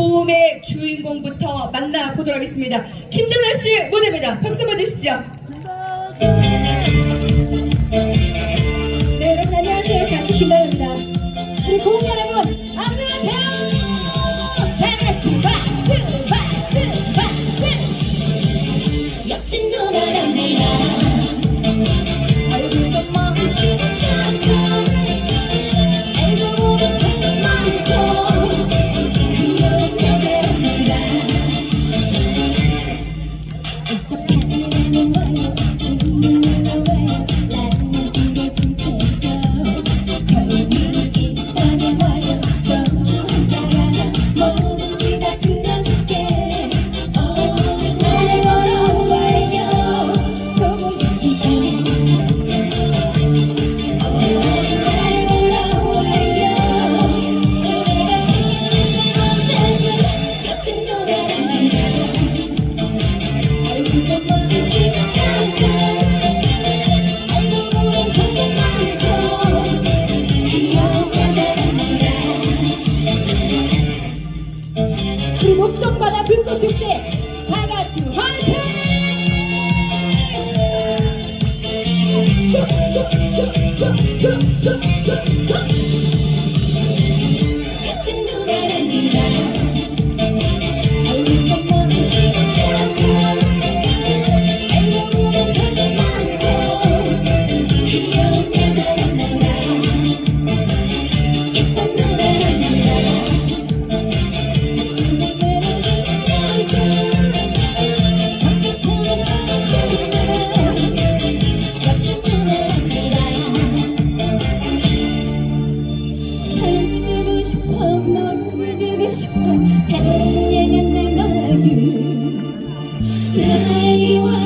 고음의 주인공부터 만나보도록 하겠습니다. 김다나 씨 무대입니다. 박수 한번 주시죠. 네, 여러분 안녕하세요. 가수 김다나입니다. 우리 고음 여러분 감동받아 불꽃축제 다 같이 화이팅! 당신에게 내가 나의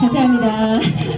감사합니다.